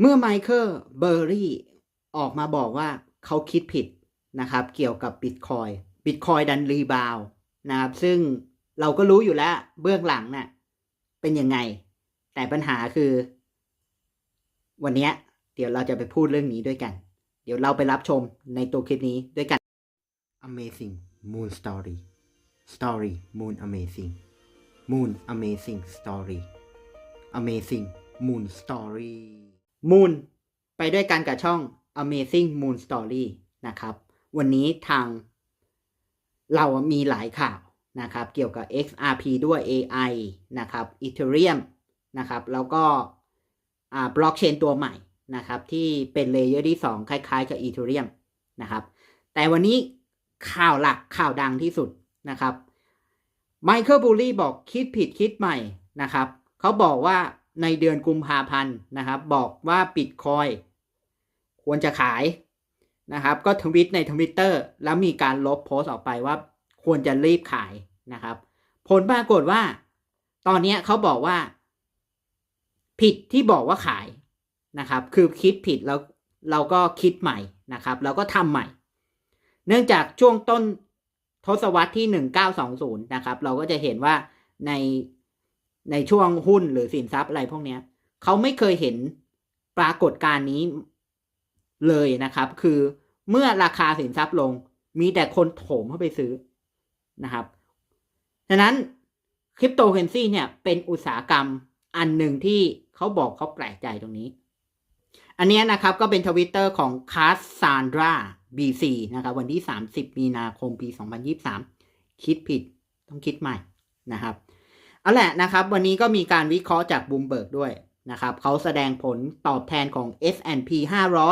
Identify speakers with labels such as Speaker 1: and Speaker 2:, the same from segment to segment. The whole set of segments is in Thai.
Speaker 1: เมื่อไมเคิลเบอร์รี่ออกมาบอกว่าเขาคิดผิดนะครับ เกี่ยวกับบิตคอยบิตคอยดันรีบาวนะครับ ซึ่งเราก็รู้อยู่แล้วเบื้องหลังน่ะเป็นยังไง แต่ปัญหาคือ วันนี้เดี๋ยวเราจะไปพูดเรื่องนี้ด้วยกัน เดี๋ยวเราไปรับชมในตัวคลิปนี้ด้วยกัน Amazing Moon Story Story Moon Amazing Moon Amazing Story Amazing Moon Story Moon ไปด้วยกันกับช่อง Amazing Moon Story นะครับ วันนี้ทางเรามีหลายข่าวนะครับ เกี่ยวกับ XRP ด้วย AI นะครับ Ethereum นะครับ แล้วก็บล็อกเชนตัวใหม่นะครับ ที่เป็นเลเยอร์ที่ 2 คล้ายๆ กับ Ethereum นะครับ แต่วันนี้ข่าวหลักข่าวดังที่สุดนะครับไมเคิลบูลลี่บอกคิดผิดคิดใหม่นะครับ เขาบอกว่า ในเดือนกุมภาพันธ์นะครับ บอกว่าบิตคอยควรจะขายนะครับ ก็ทวิตในทวิตเตอร์แล้วมีการลบโพสต์ออกไปว่าควรจะรีบขายนะครับ ผลปรากฏว่า ตอนนี้เขาบอกว่า ผิดที่บอกว่าขายนะครับ คือคิดผิดแล้วเราก็คิดใหม่นะครับแล้วก็ทำใหม่ เนื่องจากช่วงต้นทศวรรษที่ 1920 นะครับ เราก็จะเห็นว่าใน ในช่วงหุ้นหรือสินทรัพย์อะไรพวกเนี้ยเขาไม่เคยเห็นปรากฏการณ์นี้เลยนะครับ คือเมื่อราคาสินทรัพย์ลง มีแต่คนโถมเข้าไปซื้อนะครับฉะนั้นคริปโตเคอเรนซีเนี่ยเป็นอุตสาหกรรมอันหนึ่งที่เขาบอกเขาแปลกใจตรงนี้ อันนี้นะครับก็เป็นทวิตเตอร์ของคาสซานดรา BC นะครับ วันที่ 30 มีนาคมปี 2023 คิดผิดต้องคิดใหม่นะครับ เอาแหละนะครับ วันนี้ก็มีการวิเคราะห์จากบูมเบิร์กด้วยนะครับเขาแสดงผลตอบแทนของ S&P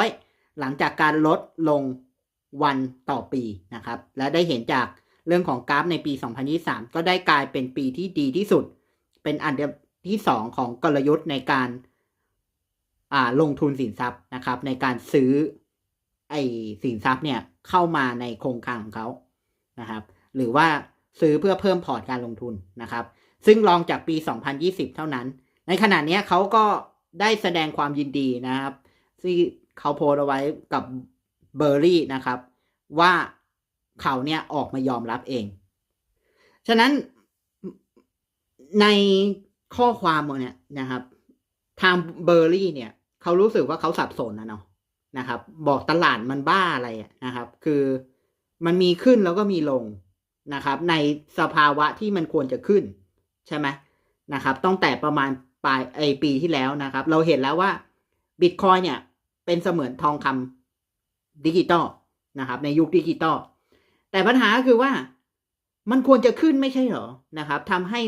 Speaker 1: 500 หลังจากการลดลงวันต่อปีนะครับ และได้เห็นจากเรื่องของกราฟในปี 2023 ก็ได้กลายเป็นปีที่ดีที่สุด เป็นอันดับที่ 2 ของกลยุทธ์ในการาลงทุนสินทรัพย์นะครับ ในการซื้อไอสินทรัพย์เนี่ยเข้ามาในโครงการของเขานะครับ หรือว่าซื้อเพื่อเพิ่มพอร์ตการลงทุนนะครับ ซึ่งรองจากปี 2020 เท่านั้น ในขณะนี้เขาก็ได้แสดงความยินดีนะครับ ที่เขาโพสเอาไว้กับเบอร์รี่นะครับ ว่าเขาเนี่ยออกมายอมรับเอง ฉะนั้นในข้อความเนี่ยนะครับ ทางเบอร์รี่เนี่ย เขารู้สึกว่าเขาสับสนนะเนาะนะครับ บอกตลาดมันบ้าอะไรนะครับ คือมันมีขึ้นแล้วก็มีลงนะครับ ในสภาวะที่มันควรจะขึ้น ใช่ไหมนะครับตั้งแต่ประมาณปลายไอปีที่แล้วนะครับ เราเห็นแล้วว่าบิตคอยเนี่ยเป็นเสมือนทองคำดิจิตอลนะครับ ในยุคดิจิตอลแต่ปัญหาคือว่ามันควรจะขึ้นไม่ใช่เหรอนะครับทำให้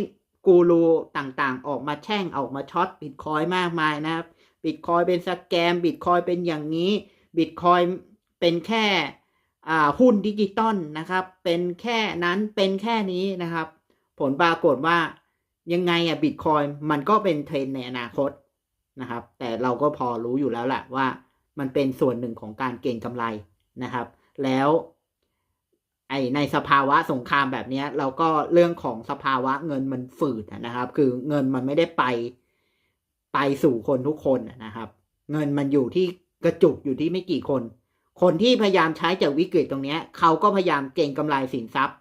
Speaker 1: กูรูต่างๆ ออกมาแช่งออกมาช็อตบิตคอยมากมายนะครับบิตคอยเป็นสแกมบิตคอยเป็นอย่างนี้บิตคอยเป็นแค่หุ้นดิจิตอลนะครับ เป็นแค่นั้นเป็นแค่นี้นะครับ ผลปรากฏว่า ยังไงอะบิตคอยมันก็เป็นเทรนในอนาคตนะครับ แต่เราก็พอรู้อยู่แล้วแหละว่ามันเป็นส่วนหนึ่งของการเก็งกำไรนะครับ แล้วไอในสภาวะสงครามแบบนี้เราก็เรื่องของสภาวะเงินมันฝืดนะครับ คือเงินมันไม่ได้ไปไปสู่คนทุกคนนะครับ เงินมันอยู่ที่กระจุกอยู่ที่ไม่กี่คน คนที่พยายามใช้จากวิกฤตตรงนี้เขาก็พยายามเก็งกำไรสินทรัพย์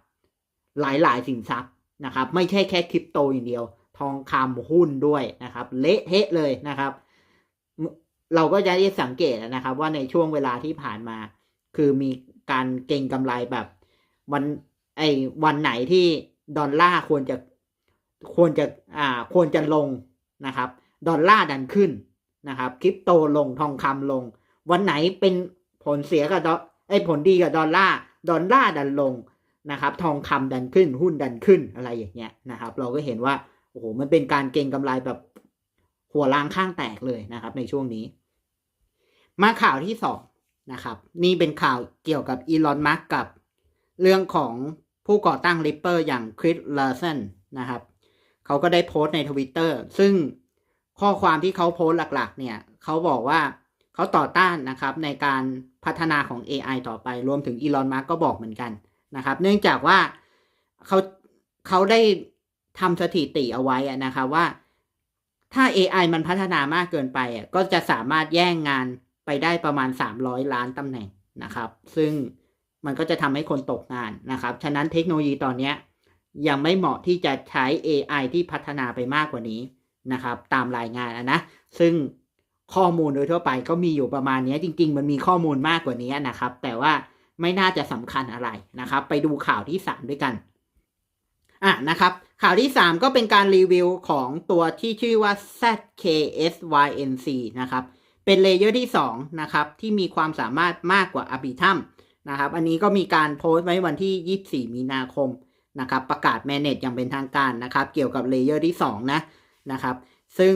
Speaker 1: หลายๆสินทรัพย์ นะครับ ไม่ใช่แค่คริปโตอย่างเดียว ทองคำหุ้นด้วยนะครับ เละเทะเลยนะครับ เราก็จะได้สังเกตนะครับ ว่าในช่วงเวลาที่ผ่านมา คือมีการเก็งกำไรแบบวันไอ้วันไหนที่ดอลลาร์ควรจะควรจะอ่าควรจะลงนะครับดอลลาร์ดันขึ้นนะครับคริปโตลงทองคำลง วันไหนเป็นผลเสียกับดอไอ้ผลดีกับดอลลาร์ดอลลาร์ดันลง นะครับทองคำดันขึ้นหุ้นดันขึ้นอะไรอย่างเงี้ยนะครับ เราก็เห็นว่าโอ้โหมันเป็นการเก็งกำไรแบบหัวล้างข้างแตกเลยนะครับ ในช่วงนี้ มาข่าวที่สองนะครับ นี่เป็นข่าวเกี่ยวกับอีลอนมัสกับเรื่องของผู้ก่อตั้ง Ripple อย่างคริสเลา r สันนะครับเขาก็ได้โพสต์ในทวิตเตอร์ซึ่งข้อความที่เขาโพสต์หลักๆ เนี่ยเขาบอกว่าเขาต่อต้านนะครับในการพัฒนาของ AI ต่อไปรวมถึงอีลอนมัสก็บอกเหมือนกัน นะครับ เนื่องจากว่าเขาเขาได้ทำสถิติเอาไว้นะครับว่าถ้า AI มันพัฒนามากเกินไปอะก็จะสามารถแย่งงานไปได้ประมาณ 300 ล้านตำแหน่งนะครับ ซึ่งมันก็จะทำให้คนตกงานนะครับ ฉะนั้นเทคโนโลยีตอนนี้ยังไม่เหมาะที่จะใช้ AI ที่พัฒนาไปมากกว่านี้นะครับ ตามรายงานอะนะ ซึ่งข้อมูลโดยทั่วไปก็มีอยู่ประมาณนี้จริง ๆ มันมีข้อมูลมากกว่านี้นะครับ แต่ว่า ไม่น่าจะสำคัญอะไรนะครับ ไปดูข่าวที่ 3 ด้วยกันอะนะครับ ข่าวที่ 3 ก็เป็นการรีวิวของตัวที่ชื่อว่า ZKSYNC นะครับ เป็นเลเยอร์ที่ 2 นะครับ ที่มีความสามารถมากกว่า Arbitrum นะครับ อันนี้ก็มีการโพสต์ไว้วันที่ 24 มีนาคมนะครับ ประกาศแมเนจอย่างเป็นทางการนะครับ เกี่ยวกับเลเยอร์ที่ 2 นะนะครับ ซึ่ง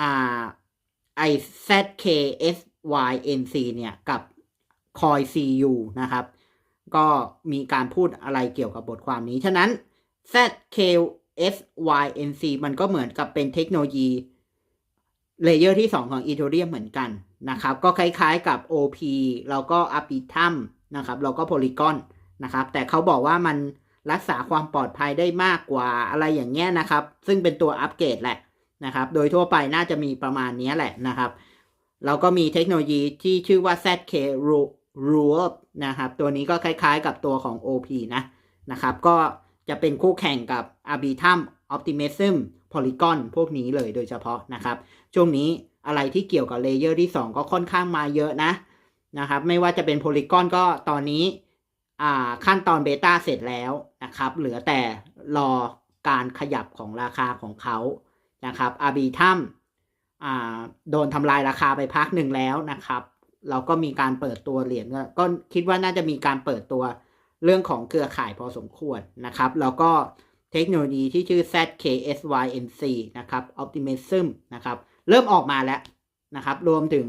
Speaker 1: อ่า IZKSYNC เนี่ย กับ Coin CU นะครับ ก็มีการพูดอะไรเกี่ยวกับบทความนี้ ฉะนั้น ZKSYNC มันก็เหมือนกับเป็นเทคโนโลยีเลเยอร์ที่ 2 ของ Ethereum เหมือนกันนะครับ ก็คล้ายๆกับ OP แล้วก็ Arbitrum นะครับ แล้วก็ Polygon นะครับ แต่เขาบอกว่ามันรักษาความปลอดภัยได้มากกว่าอะไรอย่างเงี้ยนะครับ ซึ่งเป็นตัวอัปเกรดแหละนะครับ โดยทั่วไปน่าจะมีประมาณนี้แหละนะครับเราก็มีเทคโนโลยีที่ชื่อว่า ZK Rule นะครับตัวนี้ก็คล้ายๆกับตัวของ OP นะนะครับก็จะเป็นคู่แข่งกับ Arbitrum Optimism Polygon พวกนี้เลยโดยเฉพาะนะครับ ช่วงนี้อะไรที่เกี่ยวกับเลเยอร์ที่ 2 ก็ค่อนข้างมาเยอะนะนะครับไม่ว่าจะเป็น Polygon ก็ตอนนี้ขั้นตอนเบต้าเสร็จแล้วนะครับเหลือแต่รอการขยับของราคาของเขานะครับอาบีทัมโดนทำลายราคาไปพักหนึ่งแล้วนะครับ เราก็มีการเปิดตัวเหรียญก็คิดว่าน่าจะมีการเปิดตัวเรื่องของเครือข่ายพอสมควรนะครับ แล้วก็เทคโนโลยีที่ชื่อ ZKSYNC นะครับ Optimism นะครับ เริ่มออกมาแล้วนะครับ รวมถึง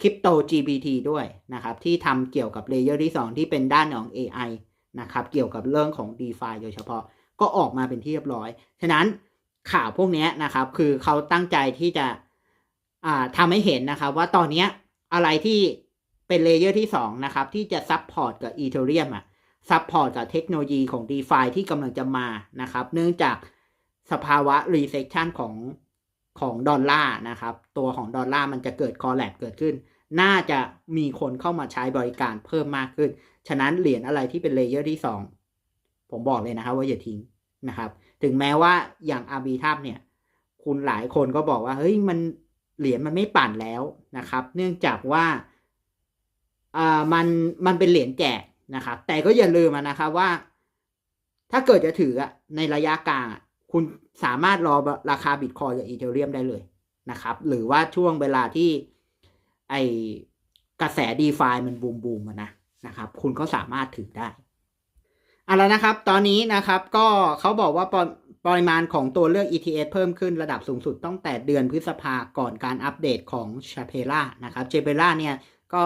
Speaker 1: Crypto GPT ด้วยนะครับ ที่ทำเกี่ยวกับเลเยอร์ที่ 2 ที่เป็นด้านของ AI นะครับ เกี่ยวกับเรื่องของ DeFi โดยเฉพาะก็ออกมาเป็นที่เรียบร้อย ฉะนั้นข่าวพวกนี้นะครับ คือเขาตั้งใจที่จะทำให้เห็นนะครับ ว่าตอนนี้ อะไรที่เป็นเลเยอร์ที่2นะครับ ที่จะซับพอร์ตกับ Ethereum อะซับพอร์ตกับเทคโนโลยีของ d e f าที่กำลังจะมานะครับ เนื่องจากสภาวะ recession ของของดอลลาร์นะครับ ตัวของดอลลาร์มันจะเกิดคอร์แลบเกิดขึ้น น่าจะมีคนเข้ามาใช้บริการเพิ่มมากขึ้น ฉะนั้นเหรียญอะไรที่เป็นเลเยอร์ที่ 2 ผมบอกเลยนะครับว่าอย่าทิ้งนะครับ ถึงแม้ว่าอย่างอาบีทับเนี่ย คุณหลายคนก็บอกว่า เฮ้ยมัน เหรียญมันไม่ปั่นแล้วนะครับ เนื่องจากว่าอ่ามันมันเป็นเหรียญแจกนะครับ แต่ก็อย่าลืมนะครับว่า ถ้าเกิดจะถือในระยะกลางคุณสามารถรอราคาบิตคอยกับอีเทเรียมได้เลยนะครับ หรือว่าช่วงเวลาที่ไอกระแสดีฟามันบูมบูมนะนะครับ คุณก็สามารถถือได้อาละนะครับ ตอนนี้นะครับก็เขาบอกว่า ปริมาณของตัวเลือก ETS เพิ่มขึ้นระดับสูงสุดตั้งแต่เดือนพฤษภาก่อนการอัปเดตของชาเพล่านะครับเชเปล่าเนี่ยก็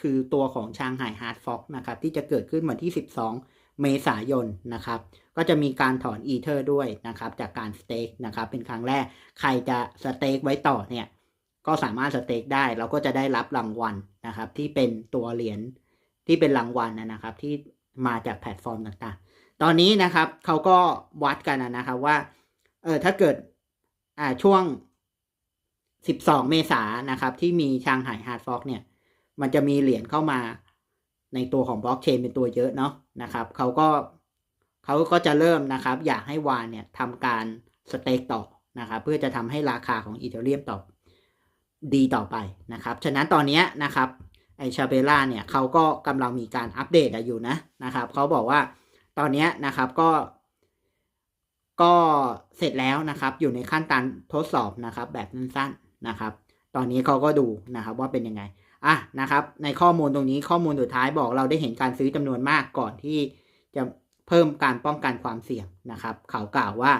Speaker 1: คือตัวของชางไห่ฮาร์ดฟ็อกนะครับที่จะเกิดขึ้นวันที่ 12 เมษายนนะครับก็จะมีการถอนอีเทอร์ด้วยนะครับจากการสเต็กนะครับเป็นครั้งแรกใครจะสเต็กไว้ต่อเนี่ยก็สามารถสเต็กได้เราก็จะได้รับรางวัลนะครับที่เป็นตัวเหรียญที่เป็นรางวัลนะครับที่มาจากแพลตฟอร์มต่างๆ ตอนนี้นะครับเขาก็วัดกันนะครับว่าเออถ้าเกิดอ่าช่วง 12 เมษานะครับ ที่มีชางไห่ฮาร์ดฟ็อกเนี่ย มันจะมีเหรียญเข้ามาในตัวของบล็อกเชนเป็นตัวเยอะเนาะนะครับเขาก็เขาก็จะเริ่มนะครับ อยากให้วานเนี่ยทำการสเต็กต่อนะครับ เพื่อจะทำให้ราคาของอีเทเรียมต่อดีต่อไปนะครับ ฉะนั้นตอนนี้นะครับไอชาเบล่าเนี่ยเขาก็กำลังมีการอัปเดตอยู่นะนะครับเขาบอกว่า ตอนนี้นะครับก็ ก็เสร็จแล้วนะครับ อยู่ในขั้นตอนทดสอบนะครับ แบบสั้นๆนะครับ ตอนนี้เขาก็ดูนะครับว่าเป็นยังไงอะนะครับ ในข้อมูลตรงนี้ข้อมูลสุดท้ายบอกเราได้เห็นการซื้อจำนวนมากก่อนที่จะเพิ่มการป้องกันความเสี่ยงนะครับ เขากล่าวว่า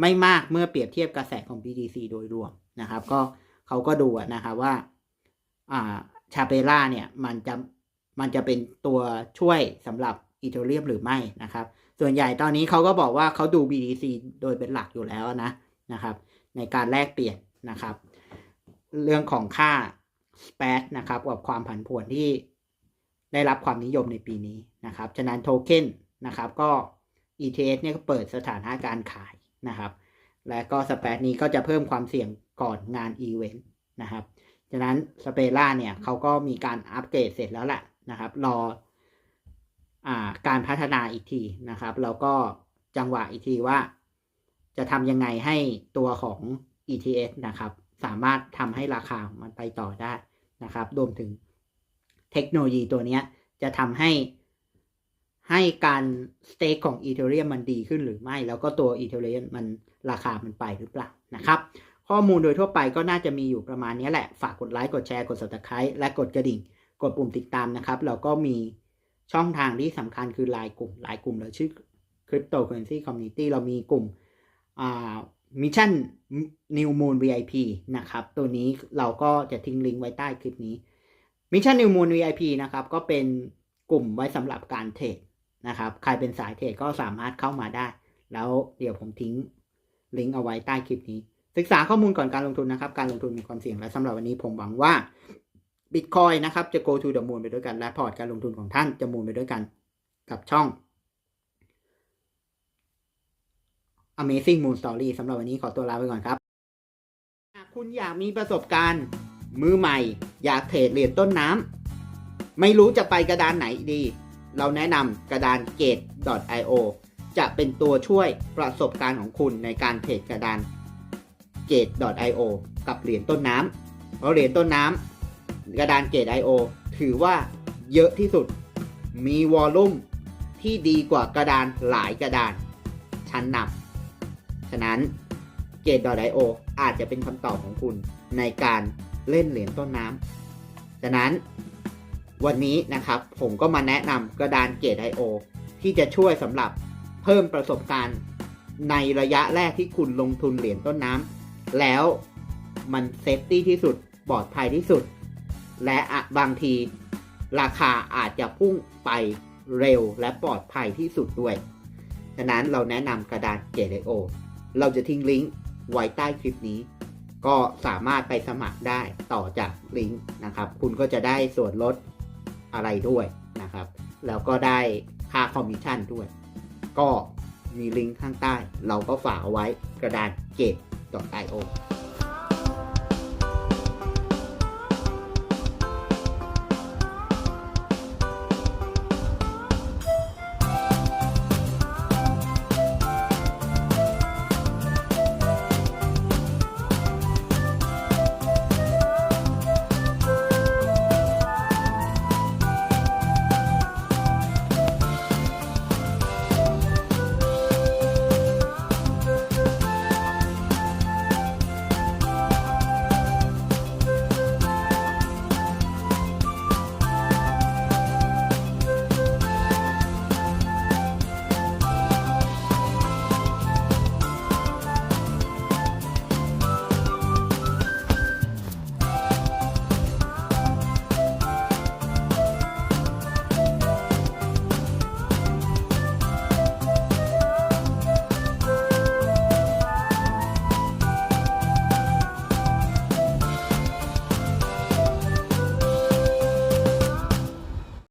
Speaker 1: ไม่มากเมื่อเปรียบเทียบกระแสของ BTC โดยรวมนะครับ ก็เขาก็ดูนะครับว่าอ่าชาเปล่าเนี่ยมันจะมันจะเป็นตัวช่วยสำหรับ อีเทเรียมหรือไม่นะครับ ส่วนใหญ่ตอนนี้เขาก็บอกว่าเขาดู BTC โดยเป็นหลักอยู่แล้วนะนะครับ ในการแลกเปลี่ยนนะครับ เรื่องของค่าสเปซนะครับกับความผันผวนที่ได้รับความนิยมในปีนี้นะครับ ฉะนั้นโทเค็นนะครับก็ ETS เนี่ยก็เปิดสถานะการขายนะครับ และก็สเปซนี้ก็จะเพิ่มความเสี่ยงก่อนงานอีเวนต์นะครับ ฉะนั้นสเปล่าเนี่ยเขาก็มีการอัปเกรดเสร็จแล้วแหละนะครับ รอ การพัฒนาอีกทีนะครับ แล้วก็จังหวะอีกทีว่า จะทำยังไงให้ตัวของ ETS นะครับ สามารถทำให้ราคามันไปต่อได้นะครับ รวมถึงเทคโนโลยีตัวนี้จะทำให้ให้การสเต็กของ Ethereum มันดีขึ้นหรือไม่ แล้วก็ตัว Ethereum มันราคามันไปหรือเปล่านะครับ ข้อมูลโดยทั่วไปก็น่าจะมีอยู่ประมาณนี้แหละ ฝากกดไลค์ กดแชร์ กด subscribe และกดกระดิ่ง กดปุ่มติดตามนะครับ เราก็มี ช่องทางที่สำคัญคือไลน์กลุ่มไลน์กลุ่มเราชื่อ Cryptocurrency Community เรามีกลุ่มอ่ามิชชั่น New Moon VIP นะครับ ตัวนี้เราก็จะทิ้งลิงก์ไว้ใต้คลิปนี้มิชชั่น New Moon VIP นะครับ ก็เป็นกลุ่มไว้สำหรับการเทรดนะครับ ใครเป็นสายเทรดก็สามารถเข้ามาได้ แล้วเดี๋ยวผมทิ้งลิงก์เอาไว้ใต้คลิปนี้ ศึกษาข้อมูลก่อนการลงทุนนะครับ การลงทุนมีความเสี่ยงและสำหรับวันนี้ผมหวังว่า Bitcoin นะครับ จะ go to the moon ไปด้วยกัน และพอร์ตการลงทุนของท่านจะมูนไปด้วยกัน กับช่อง Amazing Moon Story สำหรับวันนี้ขอตัวลาไปก่อนครับ หากคุณอยากมีประสบการณ์ มือใหม่ อยากเทรดเหรียญต้นน้ำไม่รู้จะไปกระดานไหนดี เราแนะนำกระดาน gate.io จะเป็นตัวช่วยประสบการณ์ของคุณในการเทรดกระดาน gate.io กับเหรียญต้นน้ำเพราะเหรียญต้นน้ำ กระดาน gate.io ถือว่าเยอะที่สุด มีวอลลุ่มที่ดีกว่ากระดานหลายกระดาน ชั้นนำฉะนั้น gate.io อาจจะเป็นคำตอบของคุณในการเล่นเหรียญต้นน้ำฉะนั้นวันนี้นะครับผมก็มาแนะนำกระดาน Gate.io ที่จะช่วยสำหรับเพิ่มประสบการณ์ในระยะแรกที่คุณลงทุนเหรียญต้นน้ำแล้วมันเซฟตี้ที่สุดปลอดภัยที่สุด และบางทีราคาอาจจะพุ่งไปเร็วและปลอดภัยที่สุดด้วย ฉะนั้นเราแนะนำกระดาน Gate.io เราจะทิ้งลิงก์ไว้ใต้คลิปนี้ ก็สามารถไปสมัครได้ต่อจากลิงก์นะครับ คุณก็จะได้ส่วนลดอะไรด้วยนะครับ แล้วก็ได้ค่าคอมมิชชั่นด้วย ก็มีลิงก์ข้างใต้ เราก็ฝากเอาไว้กระดาน gate.io